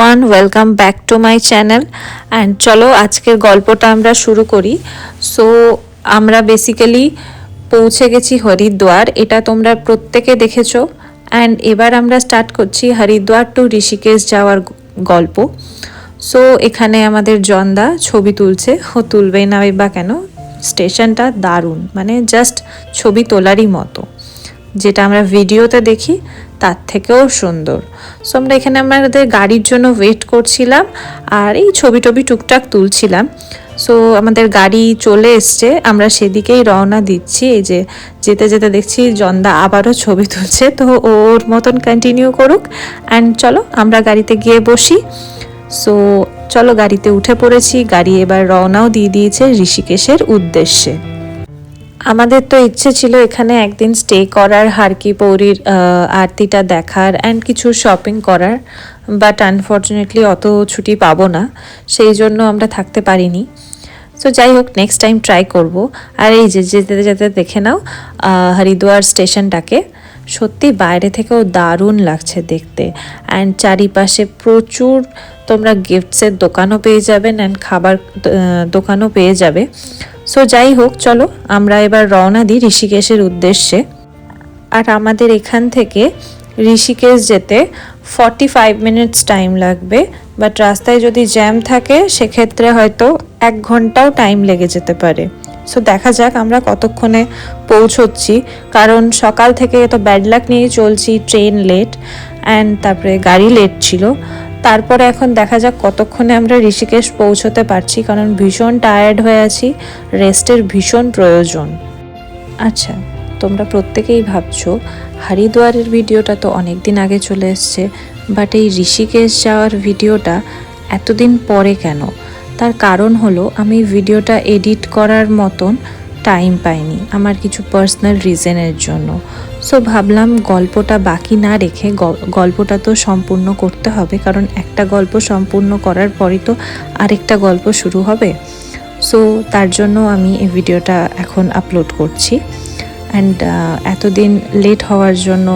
Everyone welcome back to my channel and চলো, আজকের গল্পটা আমরা শুরু করি। সো আমরা বেসিক্যালি পৌঁছে গেছি হরিদ্বার। এটা তোমরা প্রত্যেকে দেখেছ। অ্যান্ড এবার আমরা স্টার্ট করছি হরিদ্বার টু ঋষিকেশ যাওয়ার গল্প। সো এখানে আমাদের জন্দা ছবি তুলছে। ও তুলবেই না বা কেন? স্টেশনটা দারুণ। মানে জাস্ট ছবি তোলারই মতো। যেটা আমরা ভিডিওতে দেখি। তার থেকেও সুন্দর। সো আমরা এখানে আমাদের গাড়ির জন্য ওয়েট করছিলাম আর এই ছবি টবি টুকটাক তুলছিলাম। সো আমাদের গাড়ি চলে এসছে। আমরা সেদিকেই রওনা দিচ্ছি। এই যে যেতে যেতে দেখছি জন্দা আবারও ছবি তুলছে। তো ওর মতন কন্টিনিউ করুক। অ্যান্ড চলো, আমরা গাড়িতে গিয়ে বসি। সো চলো গাড়িতে উঠে পড়েছি। গাড়ি এবার রওনাও দিয়ে দিয়েছে ঋষিকেশের উদ্দেশ্যে। আমাদের তো ইচ্ছে ছিল এখানে একদিন স্টে করার, হারকি পৌরির আরতিটা দেখার অ্যান্ড কিছু শপিং করার বাট আনফর্চুনেটলি অত ছুটি পাবো না, সেই জন্য আমরা থাকতে পারিনি। সো যাই হোক নেক্সট টাইম ট্রাই করব। আর এই যে, যেতে যেতে দেখে নাও হরিদ্বার স্টেশনটাকে। সত্যি বাইরে থেকেও দারুণ লাগছে দেখতে। অ্যান্ড চারিপাশে প্রচুর তোমরা গিফটসের দোকানও পেয়ে যাবেন অ্যান্ড খাবার দোকানও পেয়ে যাবে। সো যাই হোক চলো, আমরা এবার রওনা দিই ঋষিকেশের উদ্দেশ্যে। আর আমাদের এখান থেকে ঋষিকেশ যেতে ফর্টি ফাইভ মিনিটস টাইম লাগবে। বাট রাস্তায় যদি জ্যাম থাকে, সেক্ষেত্রে হয়তো এক ঘন্টাও টাইম লেগে যেতে পারে। সো দেখা যাক, আমরা কতক্ষণে পৌঁছচ্ছি। কারণ সকাল থেকে তো ব্যাড লাক নিয়ে চলছি ট্রেন লেট অ্যান্ড তারপরে গাড়ি লেট ছিল। তারপরে এখন দেখা যাক কতক্ষণে আমরা ঋষিকেশ পৌঁছতে পারছি, কারণ ভীষণ টায়ার্ড হয়ে আছি রেস্টের ভীষণ প্রয়োজন। আচ্ছা তোমরা প্রত্যেকেই ভাবছ, হরিদ্বারের ভিডিওটা তো অনেক দিন আগে চলে এসছে বাট এই ঋষিকেশ যাওয়ার ভিডিওটা এতদিন পরে কেন? তার কারণ হলো, আমি ভিডিওটা এডিট করার মতন টাইম পাইনি, আমার কিছু পার্সোনাল রিজনের জন্য। সো ভাবলাম গল্পটা বাকি না রেখে গল্পটা তো সম্পূর্ণ করতে হবে, কারণ একটা গল্প সম্পূর্ণ করার পরই তো আরেকটা গল্প শুরু হবে। সো তার জন্য আমি এই ভিডিওটা এখন আপলোড করছি। অ্যান্ড এতদিন লেট হওয়ার জন্য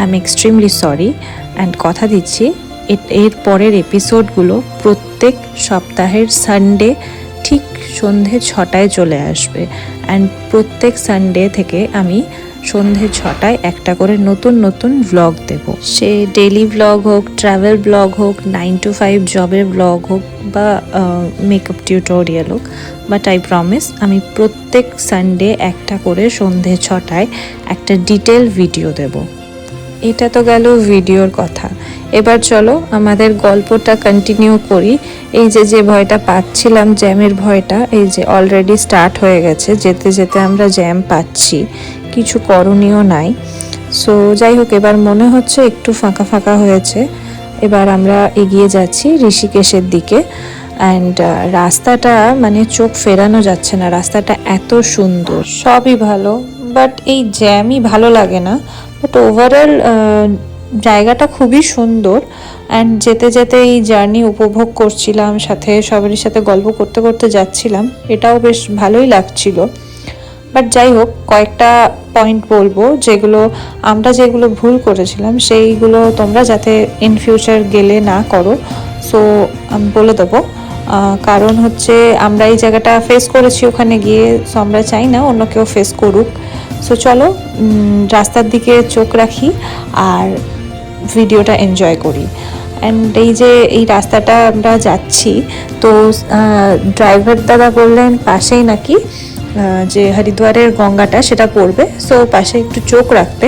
I am extremely sorry and কথা দিচ্ছি। এর পরের এপিসোডগুলো প্রত্যেক সপ্তাহের সানডে ঠিক সন্ধে ছটায় চলে আসবে। অ্যান্ড প্রত্যেক সানডে থেকে আমি সন্ধে ছটায় একটা করে নতুন নতুন ব্লগ দেব। সে ডেলি ব্লগ হোক ট্রাভেল ব্লগ হোক নাইন টু ফাইভ জবের ব্লগ হোক বা মেকআপ টিউটোরিয়াল হোক বাট আই প্রমিস আমি প্রত্যেক সানডে একটা করে সন্ধে ছটায় একটা ডিটেল ভিডিও দেব। এটা তো গেল ভিডিওর কথা। এবার চলো আমাদের গল্পটা কন্টিনিউ করি। এই যে যে ভয়টা পাচ্ছিলাম জ্যামের ভয়টা, এই যে অলরেডি স্টার্ট হয়ে গেছে, যেতে যেতে আমরা জ্যাম পাচ্ছি। কিছু করণীয় নাই। সো যাই হোক, এবার মনে হচ্ছে একটু ফাঁকা ফাঁকা হয়েছে। এবার আমরা এগিয়ে যাচ্ছি ঋষিকেশের দিকে। অ্যান্ড রাস্তাটা মানে চোখ ফেরানো যাচ্ছে না। রাস্তাটা এত সুন্দর। সবই ভালো বাট এই জ্যামই ভালো লাগে না। বাট ওভারঅল জায়গাটা খুবই সুন্দর। অ্যান্ড যেতে যেতে এই জার্নি উপভোগ করছিলাম, সাথে সবারই সাথে গল্প করতে করতে যাচ্ছিলাম। এটাও বেশ ভালোই লাগছিল। বাট যাই হোক কয়েকটা পয়েন্ট বলব, যেগুলো আমরা যেগুলো ভুল করেছিলাম, সেইগুলো তোমরা যাতে ইন ফিউচার গেলে না করো। সো আমি বলে দেবো কারণ হচ্ছে আমরা এই জায়গাটা ফেস করেছি ওখানে গিয়ে সো আমরা চাই না অন্য কেউ ফেস করুক। সো চলো রাস্তার দিকে চোখ রাখি আর ভিডিওটা এনজয় করি। অ্যান্ড এই যে, এই রাস্তাটা আমরা যাচ্ছি, তো ড্রাইভার দাদা বললেন, পাশেই নাকি যে হরিদ্বারের গঙ্গাটা, সেটা পড়বে। সো পাশে একটু চোখ রাখতে।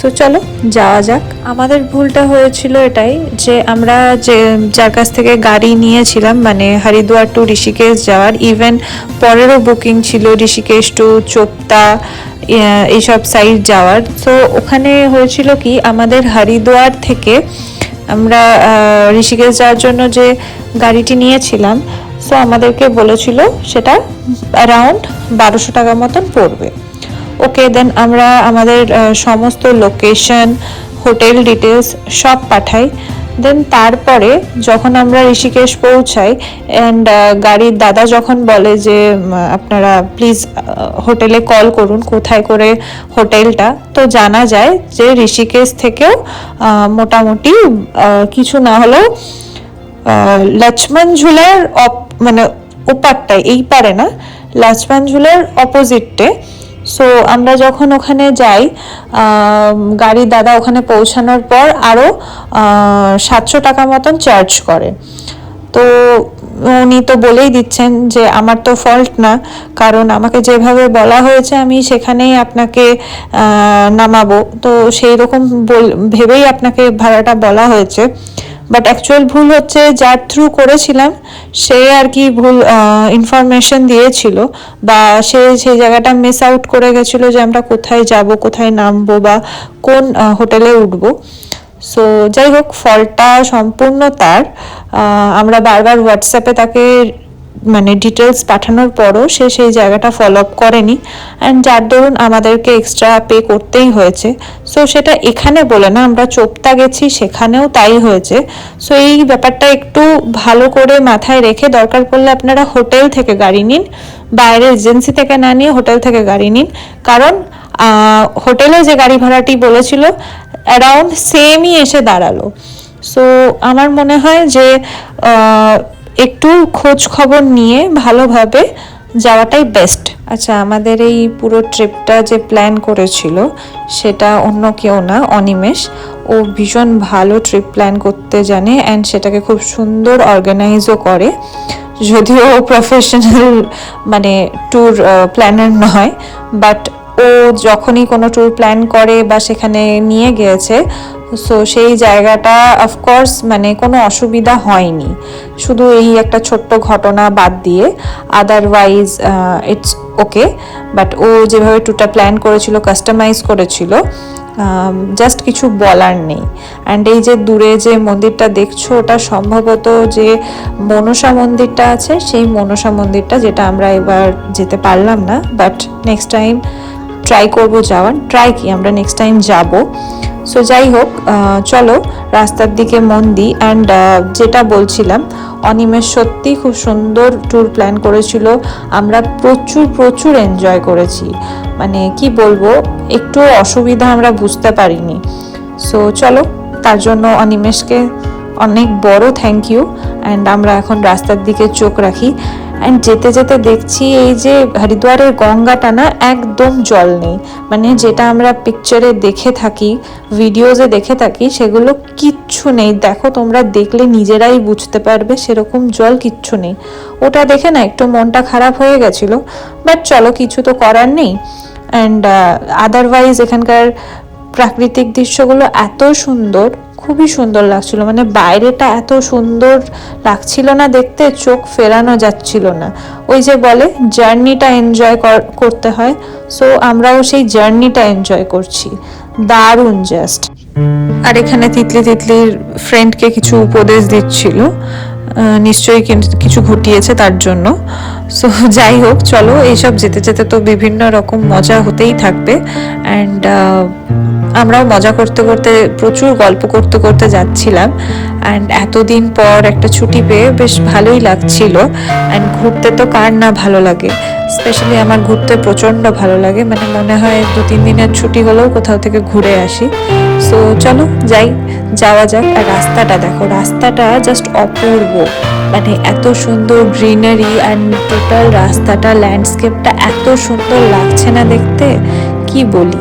সো চলো, যাওয়া যাক। আমাদের ভুলটা হয়েছিল এটাই যে আমরা যে, যার কাছ থেকে গাড়ি নিয়েছিলাম মানে হরিদ্বার টু ঋষিকেশ যাওয়ার ইভেন পরেরও বুকিং ছিল ঋষিকেশ টু চোপতা এইসব সাইড যাওয়ার। তো ওখানে হয়েছিল কি, আমাদের হরিদ্বার থেকে আমরা ঋষিকেশ যাওয়ার জন্য যে গাড়িটি নিয়েছিলাম সো আমাদেরকে বলেছিল সেটা অ্যারাউন্ড বারোশো টাকা মতন পড়বে। ওকে দেন আমরা আমাদের সমস্ত লোকেশন হোটেল ডিটেলস সব পাঠাই। দেন তারপরে যখন আমরা ঋষিকেশ পৌঁছাই অ্যান্ড গাড়ির দাদা যখন বলে যে আপনারা প্লিজ হোটেলে কল করুন, কোথায় করে হোটেলটা তো জানা যায় যে ঋষিকেশ থেকেও মোটামুটি কিছু না হলেও লক্ষ্মণ ঝুলার অপ- মানে ওপারটায়, এই পারে না লক্ষ্মণ ঝুলার অপোজিটে সো আমরা যখন ওখানে যাই গাড়ির দাদা ওখানে পৌঁছানোর পর আরও সাতশো টাকা মতন চার্জ করে। তো উনি তো বলেই দিচ্ছেন যে, আমার তো ফল্ট না, কারণ আমাকে যেভাবে বলা হয়েছে, আমি সেখানেই আপনাকে নামাবো। তো সেই রকম ভেবেই আপনাকে ভাড়াটা বলা হয়েছে। বাট অ্যাকচুয়াল ভুল হচ্ছে, যার থ্রু করেছিলাম সে আর কি ভুল ইনফরমেশন দিয়েছিল বা সে সেই জায়গাটা মিস আউট করে গেছিল যে আমরা কোথায় যাব, কোথায় নামবো বা কোন হোটেলে উঠবো। সো যাই হোক, ফলটা সম্পূর্ণ তার। আমরা বারবার হোয়াটসঅ্যাপে তাকে মানে ডিটেলস পাঠানোর পরও সে সেই জায়গাটা ফলো আপ করেনি। অ্যান্ড যার দরুন আমাদেরকে এক্সট্রা পে করতেই হয়েছে। সো সেটা এখানে বলে না, আমরা চোপতা গেছি, সেখানেও তাই হয়েছে। সো এই ব্যাপারটা একটু ভালো করে মাথায় রেখে দরকার পড়লে আপনারা হোটেল থেকে গাড়ি নিন, বাইরের এজেন্সি থেকে না নিয়ে হোটেল থেকে গাড়ি নিন। কারণ হোটেলে যে গাড়ি ভাড়াটি বলেছিল অ্যারাউন্ড সেমই এসে দাঁড়াল। সো আমার মনে হয় যে একটু খোঁজ খবর নিয়ে ভালোভাবে যাওয়াটাই বেস্ট আচ্ছা আমাদের এই পুরো ট্রিপটা যে প্ল্যান করেছিল, সেটা অন্য কেউ না, অনিমেষ। ও ভীষণ ভালো ট্রিপ প্ল্যান করতে জানে অ্যান্ড সেটাকে খুব সুন্দর অর্গানাইজও করে। যদিও প্রফেশনাল মানে ট্যুর প্ল্যানার নয় বাট ও যখনই কোনো ট্যুর প্ল্যান করে বা সেখানে নিয়ে গিয়েছে সো সেই জায়গাটা অফকোর্স মানে কোনো অসুবিধা হয়নি। শুধু এই একটা ছোট্ট ঘটনা বাদ দিয়ে আদারওয়াইজ ইটস ওকে বাট ও যেভাবে টুটা প্ল্যান করেছিল কাস্টমাইজ করেছিল জাস্ট কিছু বলার নেই। অ্যান্ড এই যে দূরে যে মন্দিরটা দেখছ, ওটা সম্ভবত যে মনসা মন্দিরটা আছে, সেই মনসা মন্দিরটা যেটা আমরা এবার যেতে পারলাম না। বাট নেক্সট টাইম ট্রাই করব যাওয়ার। ট্রাই কি? আমরা নেক্সট টাইম যাব। সো যাই হোক চলো, রাস্তার দিকে মন দিই অ্যান্ড যেটা বলছিলাম অনিমেষ সত্যি খুব সুন্দর ট্যুর প্ল্যান করেছিল। আমরা প্রচুর প্রচুর এনজয় করেছি। মানে কি বলব, একটু অসুবিধা আমরা বুঝতে পারিনি। সো চলো, তার জন্য অনিমেষকে অনেক বড় থ্যাংক ইউ অ্যান্ড আমরা এখন রাস্তার দিকে চোখ রাখি। অ্যান্ড যেতে যেতে দেখছি এই যে হরিদ্বারের গঙ্গাটা না একদম জল নেই। মানে যেটা আমরা পিকচারে দেখে থাকি ভিডিওজে দেখে থাকি, সেগুলো কিচ্ছু নেই। দেখো, তোমরা দেখলে নিজেরাই বুঝতে পারবে সেরকম জল কিচ্ছু নেই। ওটা দেখে না একটু মনটা খারাপ হয়ে গেছিল। বাট চলো, কিছু তো করার নেই। অ্যান্ড আদারওয়াইজ এখানকার প্রাকৃতিক দৃশ্যগুলো এত সুন্দর। খুবই সুন্দর লাগছিল। মানে বাইরেটা এত সুন্দর লাগছিল না দেখতে, চোখ ফেরানো যাচ্ছিল না। ওই যে বলে জার্নিটা এনজয় করতে হয়। সো আমরাও সেই জার্নিটা এনজয় করছি। দারুণ জাস্ট আর এখানে তিতলি তিতলির ফ্রেন্ডকে কিছু উপদেশ দিচ্ছিল। নিশ্চয়ই কিছু ঘটিয়েছে তার জন্য। সো যাই হোক, চলো, এইসব যেতে যেতে তো বিভিন্ন রকম মজা হতেই থাকবে। অ্যান্ড আমরাও মজা করতে করতে প্রচুর গল্প করতে করতে যাচ্ছিলাম। অ্যান্ড এতদিন পর একটা ছুটি পেয়ে বেশ ভালোই লাগছিল। অ্যান্ড ঘুরতে তো কার না ভালো লাগে। স্পেশালি আমার ঘুরতে প্রচণ্ড ভালো লাগে। মানে মনে হয় দু, তিন দিনের ছুটি হলেও কোথাও থেকে ঘুরে আসি। সো চলো যাই, যাওয়া যাক। আর রাস্তাটা দেখো, রাস্তাটা জাস্ট অপূর্ব। মানে এত সুন্দর গ্রিনারি অ্যান্ড টোটাল রাস্তাটা ল্যান্ডস্কেপটা এত সুন্দর লাগছে না দেখতে? কি বলি?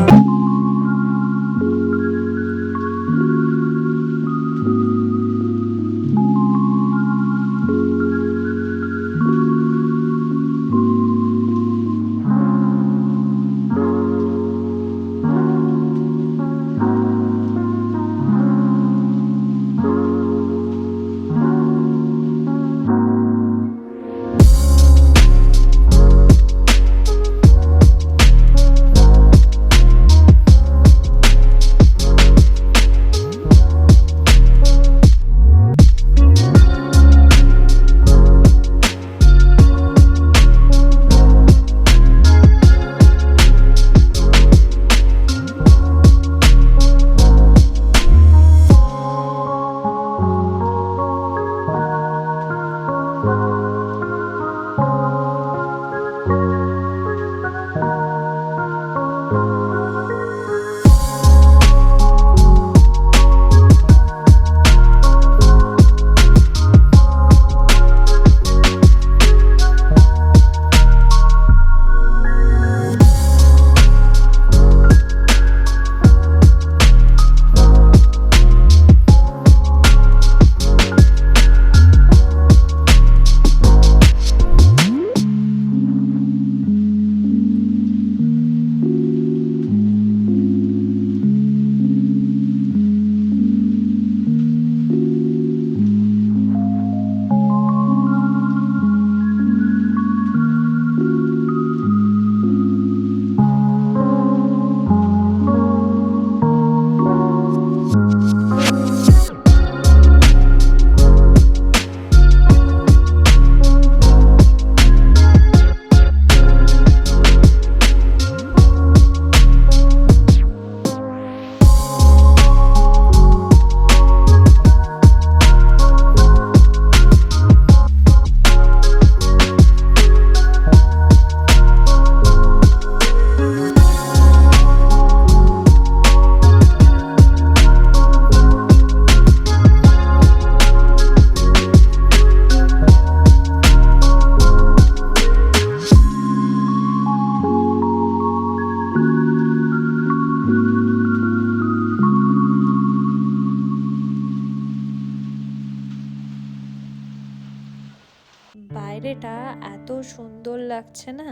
বাইরেটা এত সুন্দর লাগছে না?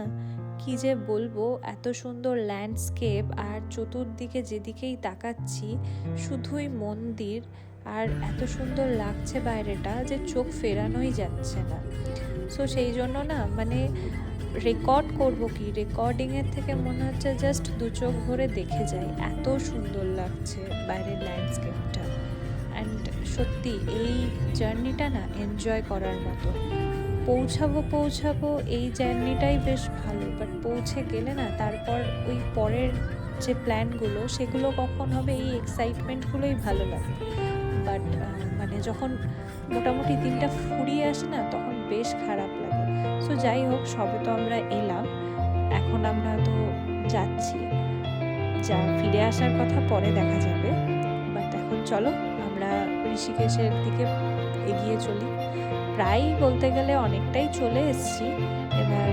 কি যে বলব, এত সুন্দর ল্যান্ডস্কেপ আর চতুর্দিকে যেদিকেই তাকাচ্ছি, শুধুই মন্দির আর এত সুন্দর লাগছে বাইরেটা যে চোখ ফেরানোই যাচ্ছে না। সো সেই জন্য না মানে রেকর্ড করব কি? রেকর্ডিংয়ের থেকে মনে হচ্ছে জাস্ট দু চোখ ভরে দেখে যাই। এত সুন্দর লাগছে বাইরের ল্যান্ডস্কেপটা অ্যান্ড সত্যি, এই জার্নিটা না এনজয় করার মতো। পৌঁছাবো পৌঁছাবো, এই জার্নিটাই বেশ ভালো। বাট পৌঁছে গেলে না, তারপর ওই পরের যে প্ল্যানগুলো, সেগুলো কখন হবে, এই এক্সাইটমেন্টগুলোই ভালো লাগে। বাট মানে যখন মোটামুটি দিনটা ফুরিয়ে আসে না, তখন বেশ খারাপ লাগে। সো যাই হোক, সবে তো আমরা এলাম। এখন আমরা তো যাচ্ছি। যা, ফিরে আসার কথা পরে দেখা যাবে। বাট এখন চলো, আমরা ঋষিকেশের দিকে এগিয়ে চলি। প্রায় বলতে গেলে অনেকটাই চলে এসছি। এবার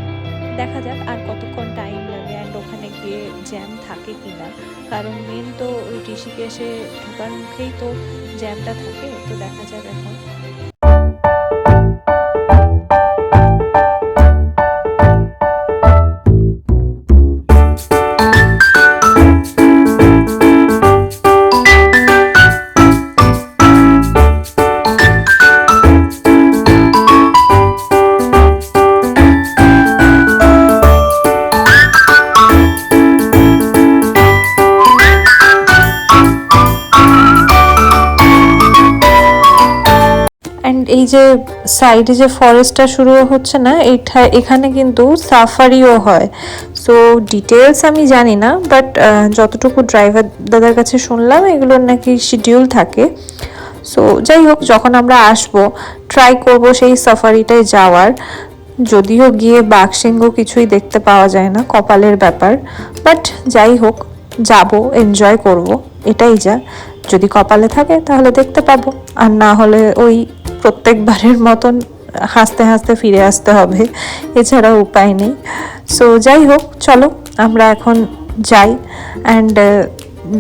দেখা যাক আর কতক্ষণ টাইম লাগে অ্যান্ড ওখানে গিয়ে জ্যাম থাকে কি না কারণ মেন তো ওই ঋষিকেশে ঢোকার মুখেই তো জ্যামটা থাকে, তো দেখা যাক এখন। যে সাইডে যে ফরেস্টটা শুরু হচ্ছে না এটা এখানে কিন্তু সাফারিও হয়। সো ডিটেলস আমি জানি না বাট যতটুকু ড্রাইভার দাদার কাছে শুনলাম, এগুলোর নাকি শিডিউল থাকে। সো যাই হোক, যখন আমরা আসব ট্রাই করব সেই সাফারিটায় যাওয়ার। যদিও গিয়ে বাঘসিংহ কিছুই দেখতে পাওয়া যায় না, কপালের ব্যাপার। বাট যাই হোক, যাব এনজয় করব, এটাই যা। যদি কপালে থাকে, তাহলে দেখতে পাবো। আর না হলে ওই প্রত্যেকবারের মতন হাসতে হাসতে ফিরে আসতে হবে এছাড়া উপায় নেই। সো যাই হোক, চলো আমরা এখন যাই। অ্যান্ড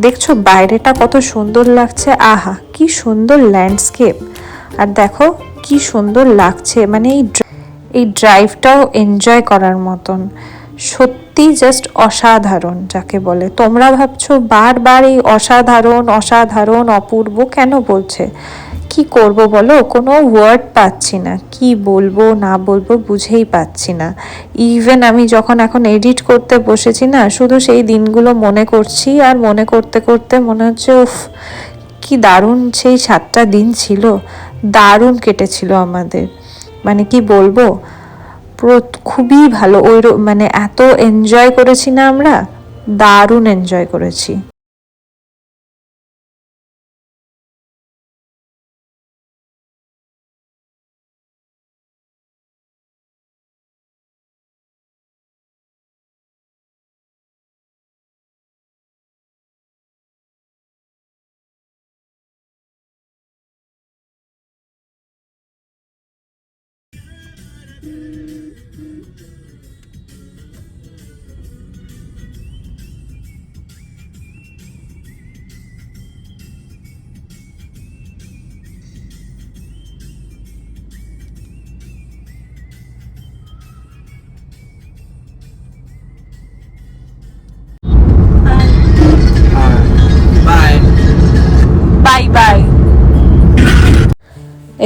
দেখছ বাইরেটা কত সুন্দর লাগছে। আহা, কি সুন্দর ল্যান্ডস্কেপ আর দেখো কি সুন্দর লাগছে। মানে এই এই ড্রাইভটাও এনজয় করার মতন। সত্যি জাস্ট অসাধারণ যাকে বলে। তোমরা ভাবছ বারবার এই অসাধারণ অসাধারণ, অপূর্ব কেন বলছে? কি করব বলো? কোনো ওয়ার্ড পাচ্ছি না। কি বলব, না বলব বুঝেই পাচ্ছি না। ইভেন আমি যখন এখন এডিট করতে বসেছি না, শুধু সেই দিনগুলো মনে করছি আর মনে করতে করতে মনে হচ্ছে, উফ, কি দারুণ সেই সাতটা দিন ছিল। দারুণ কেটেছিল আমাদের। মানে কি বলব খুবই ভালো। ওই মানে এত এনজয় করেছি না আমরা, দারুণ এনজয় করেছি।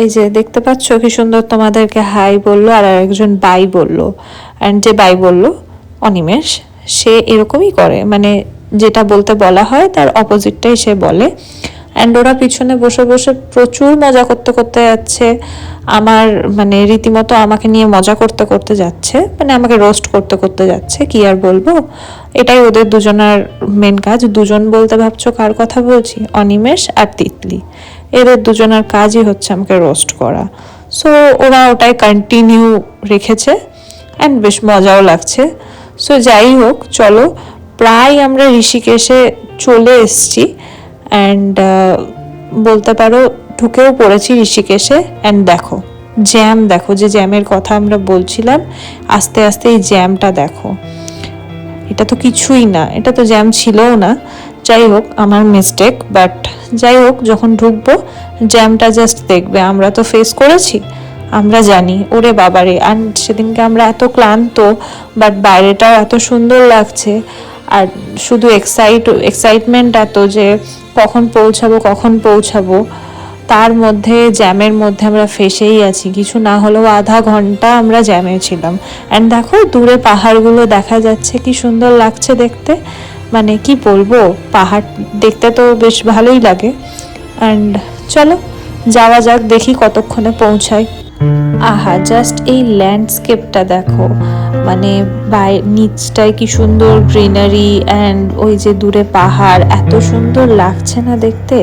এই যে দেখতে পাচ্ছ কি সুন্দর তোমাদেরকে হাই বলল আর একজন বাই বলল। অ্যান্ড যে বাই বলল, অনিমেষ, সে এরকমই করে। মানে যেটা বলতে বলা হয় তার অপোজিটটাই সে বলে। অ্যান্ড ওরা পিছনে বসে বসে প্রচুর মজা করতে করতে যাচ্ছে। আমার মানে রীতিমতো আমাকে নিয়ে মজা করতে করতে যাচ্ছে। মানে আমাকে রোস্ট করতে করতে যাচ্ছে, কি আর বলব? এটাই ওদের দুজনের মেন কাজ। দুজন বলতে ভাবছ কার কথা বলছি? অনিমেষ আর তিতলি। এদের দুজনের কাজই হচ্ছে আমাকে রোস্ট করা। সো ওরা ওটাই কন্টিনিউ রেখেছে অ্যান্ড বেশ মজাও লাগছে। সো যাই হোক, চলো, প্রায় আমরা ঋষিকেশে চলে এসছি অ্যান্ড বলতে পারো ঢুকেও পড়েছি ঋষিকেশে অ্যান্ড দেখো জ্যাম দেখো, যে জ্যামের কথা আমরা বলছিলাম, আস্তে আস্তে এই জ্যামটা দেখো। এটা তো কিছুই না, এটা তো জ্যাম ছিলও না। যাই হোক, আমার মিস্টেক বাট যাই হোক, যখন ঢুকবো জ্যামটা জাস্ট দেখবে। আমরা তো ফেস করেছি। আমরা জানি, ওরে বাবারে, আর সেদিনকে আমরা এত ক্লান্ত বাট বাইরেটাও এত সুন্দর লাগছে। আর শুধু এক্সাইট এক্সাইটমেন্ট এত যে, কখন পৌঁছাবো কখন পৌঁছাবো, তার মধ্যে জ্যামের মধ্যে আমরা ফেসেই আছি। কিছু না হলেও আধা ঘণ্টা আমরা জ্যামে ছিলাম। অ্যান্ড দেখো, দূরে পাহাড়গুলো দেখা যাচ্ছে, কি সুন্দর লাগছে দেখতে। মানে কি বলব, পাহাড় দেখতে তো বেশ ভালোই লাগে। অ্যান্ড চলো, যাওয়া যাক, দেখি কতক্ষণে পৌঁছাই আহা জাস্ট এই ল্যান্ডস্কেপটা দেখো। মানে বাই, নিচটায় কি সুন্দর গ্রিনারি অ্যান্ড ওই যে দূরে পাহাড়, এত সুন্দর লাগছে না দেখতে।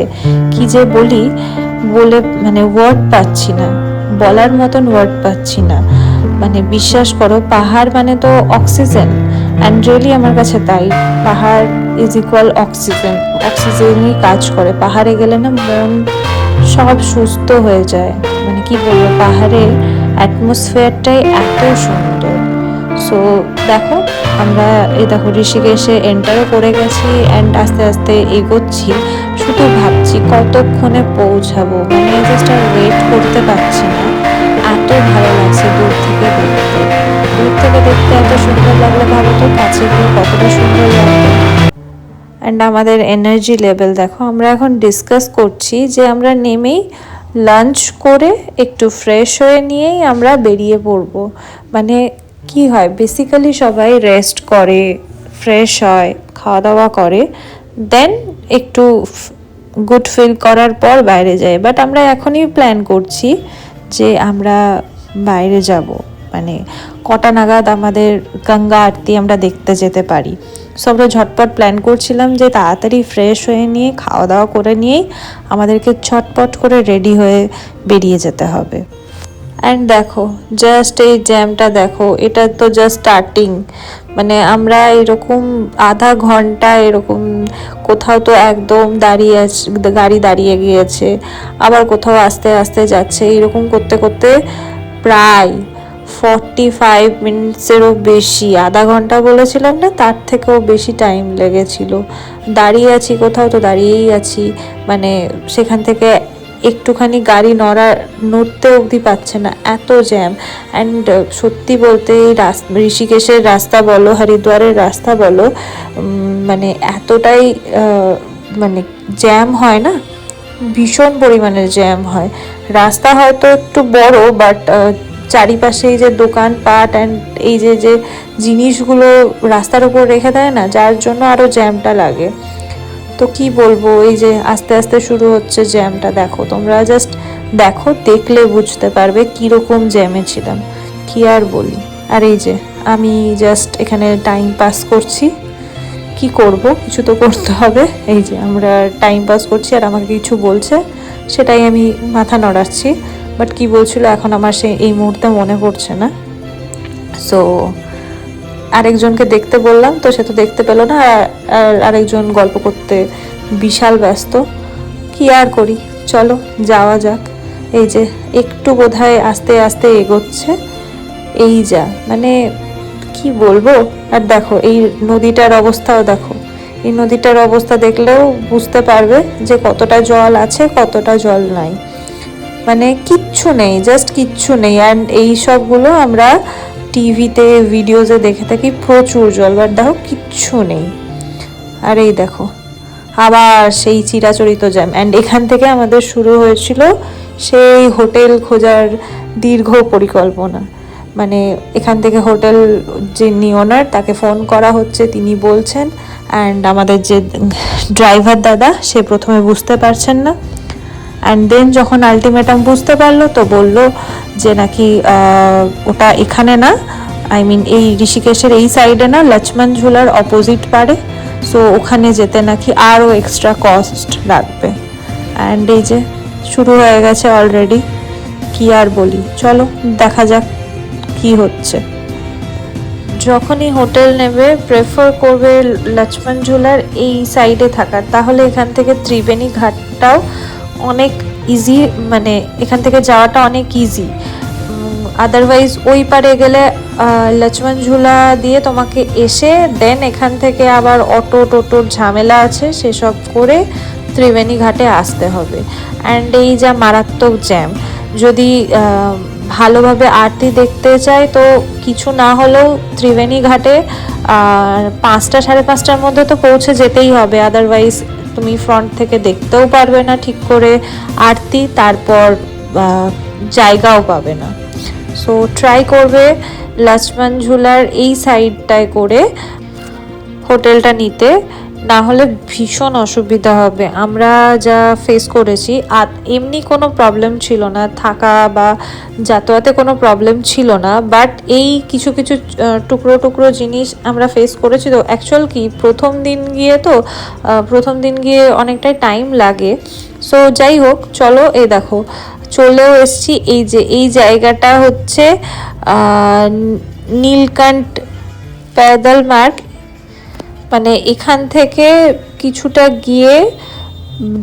কি যে বলি, বলে মানে ওয়ার্ড পাচ্ছি না। বলার মতন ওয়ার্ড পাচ্ছি না। মানে বিশ্বাস করো, পাহাড় মানে তো অক্সিজেন অ্যান্ড রিয়েলি আমার কাছে তাই। পাহাড় ইজ ইকুয়াল অক্সিজেন অক্সিজেনই কাজ করে। পাহাড়ে গেলে না মন সব সুস্থ হয়ে যায়। মানে কি বলব পাহাড়ের অ্যাটমসফিয়ারটাই এত সুন্দর। সো দেখো, আমরা এই দেখো ঋষিকেশে এন্টারও করে গেছি অ্যান্ড আস্তে আস্তে এগোচ্ছি। শুধু ভাবছি কতক্ষণে পৌঁছাবো। মানে জাস্ট আর ওয়েট করতে পারছি না। এত ভালো লাগছে দূর থেকে দেখতে। দূর থেকে দেখতে এত সুন্দর লাগলে ভালো তো কাছে গিয়ে কতটা সুন্দর লাগবে অ্যান্ড আমাদের এনার্জি লেভেল দেখো, আমরা এখন ডিসকাস করছি যে আমরা নেমেই লাঞ্চ করে একটু ফ্রেশ হয়ে নিয়েই আমরা বেরিয়ে পড়ব। মানে কি হয় বেসিক্যালি সবাই রেস্ট করে ফ্রেশ হয় খাওয়া দাওয়া করে দেন একটু গুড ফিল করার পর বাইরে যায়। বাট আমরা এখনই প্ল্যান করছি যে আমরা বাইরে যাব। মানে কটা নাগাদ আমাদের গঙ্গা আরতি আমরা দেখতে যেতে পারি। সো আমরা ঝটপট প্ল্যান করছিলাম যে তাড়াতাড়ি ফ্রেশ হয়ে নিয়ে খাওয়া দাওয়া করে নিয়েই আমাদেরকে ছটপট করে রেডি হয়ে বেরিয়ে যেতে হবে। অ্যান্ড দেখো জাস্ট এই জ্যামটা দেখো, এটা তো জাস্ট স্টার্টিং মানে আমরা এরকম আধা ঘণ্টা এরকম কোথাও তো একদম দাঁড়িয়ে আছে, গাড়ি দাঁড়িয়ে গিয়েছে, আবার কোথাও আস্তে আস্তে যাচ্ছে, এরকম করতে করতে প্রায় ফর্টি ফাইভ মিনিটসেরও বেশি, আধা ঘণ্টা বলেছিলাম না, তার থেকেও বেশি টাইম লেগেছিল। দাঁড়িয়ে আছি কোথাও তো দাঁড়িয়েই আছি মানে সেখান থেকে একটুখানি গাড়ি নড়া, নড়তে অবধি পাচ্ছে না, এত জ্যাম অ্যান্ড সত্যি বলতে এই ঋষিকেশের রাস্তা বলো, হরিদ্বারের রাস্তা বলো মানে এতটাই মানে জ্যাম হয় না, ভীষণ পরিমাণের জ্যাম হয়। রাস্তা হয়তো একটু বড় বাট চারিপাশে এই যে দোকানপাট অ্যান্ড এই যে যে জিনিসগুলো রাস্তার উপর রেখে দেয় না, যার জন্য আরও জ্যামটা লাগে। তো কি বলব, এই যে আস্তে আস্তে শুরু হচ্ছে জ্যামটা, দেখো, তোমরা জাস্ট দেখো, দেখলে বুঝতে পারবে কীরকম জ্যামে ছিলাম। কি আর বলি? আর এই যে, আমি জাস্ট এখানে টাইম পাস করছি। কি করব? কিছু তো করতে হবে। এই যে, আমরা টাইম পাস করছি আর আমাকে কিছু বলছে, সেটাই আমি মাথা নড়াচ্ছি। বাট কি বলছিল এখন আমার সে এই মুহূর্তে মনে পড়ছে না। সো আরেকজনকে দেখতে বললাম, তো সে তো দেখতে পেল না আর আরেকজন গল্প করতে বিশাল ব্যস্ত। কি আর করি? চলো, যাওয়া যাক। এই যে, একটু বোধহয় আস্তে আস্তে এগোচ্ছে। এই যা মানে কি বলব? আর দেখো, এই নদীটার অবস্থাও দেখো। এই নদীটার অবস্থা দেখলেও বুঝতে পারবে যে কতটা জল আছে, কতটা জল নাই। মানে কিচ্ছু নেই জাস্ট কিচ্ছু নেই। অ্যান্ড এই সবগুলো আমরা টিভিতে ভিডিওতে দেখে থাকি প্রচুর জল বাট দেখো কিচ্ছু নেই। আর এই দেখো, আবার সেই চিরাচরিত জ্যাম অ্যান্ড এখান থেকে আমাদের শুরু হয়েছিল সেই হোটেল খোঁজার দীর্ঘ পরিকল্পনা। মানে এখান থেকে হোটেল যিনি ওনার তাকে ফোন করা হচ্ছে, তিনি বলছেন অ্যান্ড আমাদের যে ড্রাইভার দাদা, সে প্রথমে বুঝতে পারছেন না। অ্যান্ড দেন যখন আলটিমেটাম বুঝতে পারল, তো বলল যে নাকি ওটা এখানে না আই মিন এই ঋষিকেশের এই সাইডে না লক্ষ্মণ ঝুলার অপোজিট পারে সো ওখানে যেতে নাকি আরও এক্সট্রা কস্ট লাগবে। অ্যান্ড এই যে, শুরু হয়ে গেছে অলরেডি কি আর বলি। চলো, দেখা যাক কি হচ্ছে। যখনই হোটেল নেবে প্রেফার করবে লক্ষ্মণ ঝুলার এই সাইডে থাকার, তাহলে এখান থেকে ত্রিবেণী ঘাটটাও অনেক ইজি মানে এখান থেকে যাওয়াটা অনেক ইজি আদারওয়াইজ ওই পারে গেলে লক্ষ্মণ ঝুলা দিয়ে তোমাকে এসে দেন এখান থেকে আবার অটো টোটোর ঝামেলা আছে, সেসব করে ত্রিবেণী ঘাটে আসতে হবে। অ্যান্ড এই যা মারাত্মক জ্যাম যদি ভালোভাবে আরতি দেখতে চায় তো কিছু না হলেও ত্রিবেণী ঘাটে পাঁচটা সাড়ে পাঁচটার মধ্যে তো পৌঁছে যেতেই হবে আদারওয়াইজ তুমি ফ্রন্ট থেকে দেখতেও পারবে না ঠিক করে, আরতি তারপর জায়গাও পাবে না। সো ট্রাই করবে লক্ষ্মণ ঝুলার এই সাইডটায় করে হোটেলটা নিতে। না হলে ভীষণ অসুবিধা হবে। আমরা যা ফেস করেছি আর এমনি কোনো প্রবলেম ছিল না থাকা বা যাতায়াতে কোনো প্রবলেম ছিল না বাট এই কিছু কিছু টুকরো টুকরো জিনিস আমরা ফেস করেছি তো অ্যাকচুয়াল কি? প্রথম দিন গিয়ে তো প্রথম দিন গিয়ে অনেকটাই টাইম লাগে। সো যাই হোক চলো এ দেখো চলেও এসছি। এই যে এই জায়গাটা হচ্ছে আহ, নীলকণ্ঠ প্যাদল মার্গ মানে এখান থেকে কিছুটা গিয়ে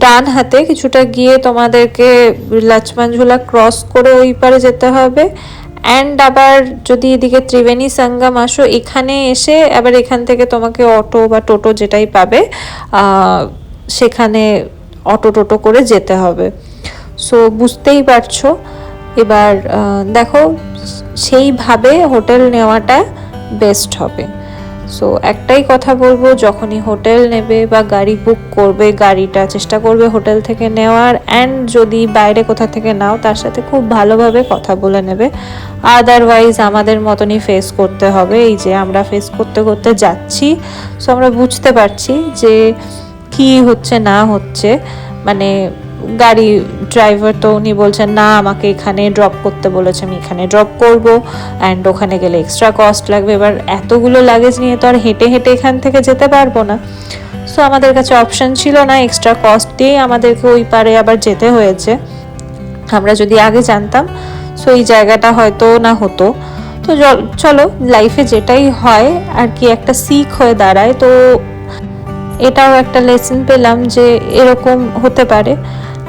ডান হাতে কিছুটা গিয়ে তোমাদেরকে লক্ষ্মণ ঝুলা ক্রস করে ওই পারে যেতে হবে। অ্যান্ড আবার যদি এদিকে ত্রিবেণী সঙ্গম আসো, এখানে এসে আবার এখান থেকে তোমাকে অটো বা টোটো যেটাই পাবে সেখানে অটো টোটো করে যেতে হবে। সো বুঝতেই পারছ? এবার দেখো, সেইভাবে হোটেল নেওয়াটা বেস্ট হবে। সো একটাই কথা বলব, যখনই হোটেল নেবে বা গাড়ি বুক করবে, গাড়িটা চেষ্টা করবে হোটেল থেকে নেওয়ার অ্যান্ড যদি বাইরে কোথা থেকে নাও, তার সাথে খুব ভালোভাবে কথা বলে নেবে। আদারওয়াইজ আমাদের মতনই ফেস করতে হবে, এই যে আমরা ফেস করতে করতে যাচ্ছি। সো আমরা বুঝতে পারছি যে কি হচ্ছে, না হচ্ছে মানে গাড়ি ড্রাইভার তো উনি বলছেন, না, আমাকে এখানে ড্রপ করতে বলেছে, আমি এখানে ড্রপ করব অ্যান্ড ওখানে গেলে এক্সট্রা কস্ট লাগবে। এবার এতগুলো লাগেজ নিয়ে তো আর হেঁটে হেঁটে এখান থেকে যেতে পারব না। সো আমাদের কাছে অপশন ছিল না এক্সট্রা কস্ট দিয়েই আমাদেরকে ওই পারে আবার যেতে হয়েছে। আমরা যদি আগে জানতাম সো এই জায়গাটা হয়তো না হতো। তো চলো লাইফে যেটাই হয়, আর কি একটা শিখ হয়ে দাঁড়ায়। তো এটাও একটা লেসন পেলাম যে এরকম হতে পারে।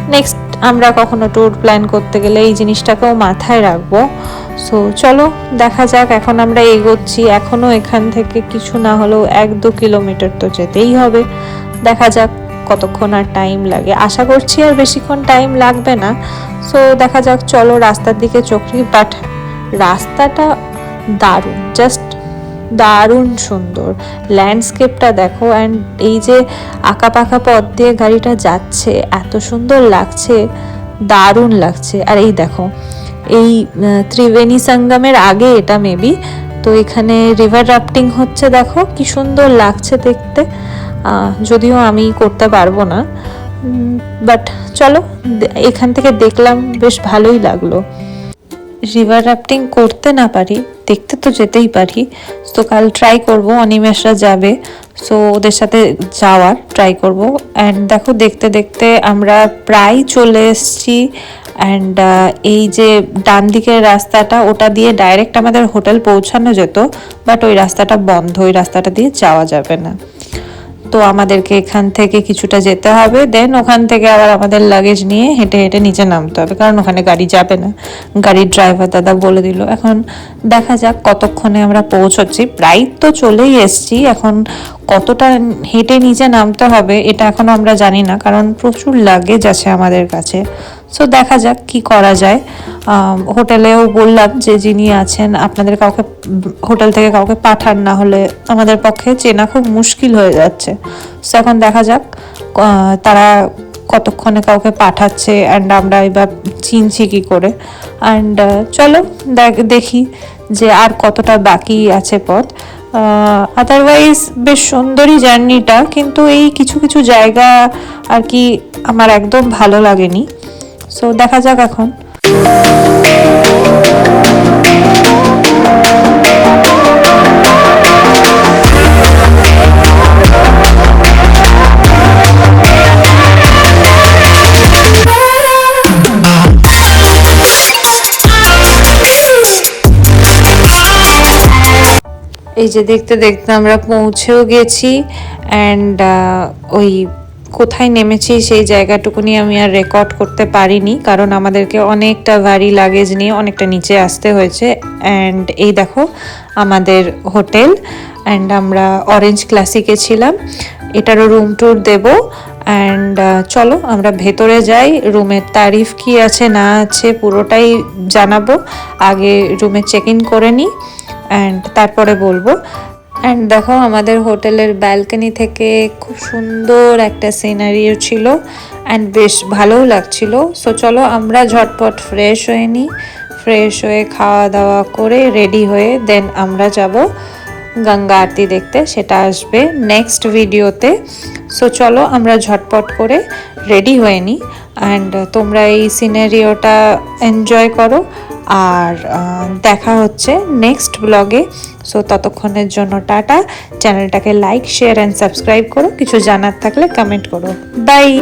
নেক্সট আমরা কখনো ট্যুর প্ল্যান করতে গেলে এই জিনিসটাকেও মাথায় রাখব। সো চলো, দেখা যাক, এখন আমরা এগোচ্ছি। এখনও এখান থেকে কিছু না হলেও এক দু কিলোমিটার তো যেতেই হবে। দেখা যাক কতক্ষণ আর টাইম লাগে। আশা করছি আর বেশিক্ষণ টাইম লাগবে না। সো দেখা যাক, চলো, রাস্তার দিকে চোখি বাট রাস্তাটা দারুণ। জাস্ট দারুণ সুন্দর। ল্যান্ডস্কেপটা দেখো অ্যান্ড এই যে আঁকা পাকা পথ দিয়ে গাড়িটা যাচ্ছে, এত সুন্দর লাগছে, দারুণ লাগছে। আর এই দেখো, এই ত্রিবেণী সঙ্গমের আগে এটা মেবি তো এখানে রিভার রাফটিং হচ্ছে দেখো, কি সুন্দর লাগছে দেখতে। যদিও আমি করতে পারব না বাট চলো, এখান থেকে দেখলাম, বেশ ভালোই লাগল। রিভার রাফটিং করতে না পারি, দেখতে তো যেতেই পারি। তো কাল ট্রাই করব, অনিমেষরা যাবে সো ওদের সাথে যাওয়ার ট্রাই করব। অ্যান্ড দেখো, দেখতে দেখতে আমরা প্রায় চলে এসেছি। অ্যান্ড এই যে ডান দিকের রাস্তাটা, ওটা দিয়ে ডাইরেক্ট আমাদের হোটেল পৌঁছানো যেত বাট ওই রাস্তাটা বন্ধ, ওই রাস্তাটা দিয়ে যাওয়া যাবে না। তো আমাদেরকে এখান থেকে কিছুটা যেতে হবে। দেন ওখান থেকে আবার আমাদের লাগেজ নিয়ে হেঁটে হেঁটে নিচে নামতে হবে। কারণ ওখানে গাড়ি যাবে না। গাড়ির ড্রাইভার দাদা বলে দিল। এখন দেখা যাক কতক্ষণে আমরা পৌঁছচ্ছি। প্রায় তো চলেই এসছি। এখন কতটা হেঁটে নিচে নামতে হবে এটা এখনও আমরা জানি না, কারণ প্রচুর লাগেজ আছে আমাদের কাছে। সো দেখা যাক কি করা যায়। হোটেলেও বললাম যে যিনি আছেন, আপনাদের কাউকে, হোটেল থেকে কাউকে পাঠান না হলে আমাদের পক্ষে চেনা খুব মুশকিল হয়ে যাচ্ছে। সো এখন দেখা যাক তারা কতক্ষণে কাউকে পাঠাচ্ছে অ্যান্ড আমরা এবার চিনছি কি করে। অ্যান্ড চলো দেখি যে আর কতটা বাকি আছে পথ। আদারওয়াইজ বেশ সুন্দরই জার্নিটা, কিন্তু এই কিছু কিছু জায়গা আর কি আমার একদম ভালো লাগেনি। সো দেখা যাক এখন। এই যে দেখতে দেখতে আমরা পৌঁছেও গেছি অ্যান্ড ওই কোথায় নেমেছি সেই জায়গাটুকুনি আমি আর রেকর্ড করতে পারিনি, কারণ আমাদেরকে অনেকটা ভারী লাগেজ নিয়ে অনেকটা নিচে আসতে হয়েছে অ্যান্ড এই দেখো আমাদের হোটেল অ্যান্ড আমরা অরেঞ্জ ক্লাসিকে ছিলাম, এটারও রুম ট্যুর দেবো অ্যান্ড চলো আমরা ভেতরে যাই রুমের তারিফ কি আছে না আছে পুরোটাই জানাব, আগে রুমে চেক ইন করে নিই অ্যান্ড তারপরে বলব। অ্যান্ড দেখো, আমাদের হোটেলের ব্যালকনি থেকে খুব সুন্দর একটা সিনারিও ছিল অ্যান্ড বেশ ভালোও লাগছিল। সো চলো আমরা ঝটপট ফ্রেশ হয়ে নিই ফ্রেশ হয়ে খাওয়া দাওয়া করে রেডি হয়ে দেন আমরা যাব গঙ্গা আরতি দেখতে, সেটা আসবে নেক্সট ভিডিওতে সো চলো আমরা ঝটপট করে রেডি হয়ে নিই অ্যান্ড তোমরা এই সিনারিওটা এনজয় করো। আর দেখা হচ্ছে নেক্সট ব্লগে সো ততক্ষণের জন্য টাটা। চ্যানেলটাকে লাইক শেয়ার অ্যান্ড সাবস্ক্রাইব করো। কিছু জানার থাকলে কমেন্ট করো। বাই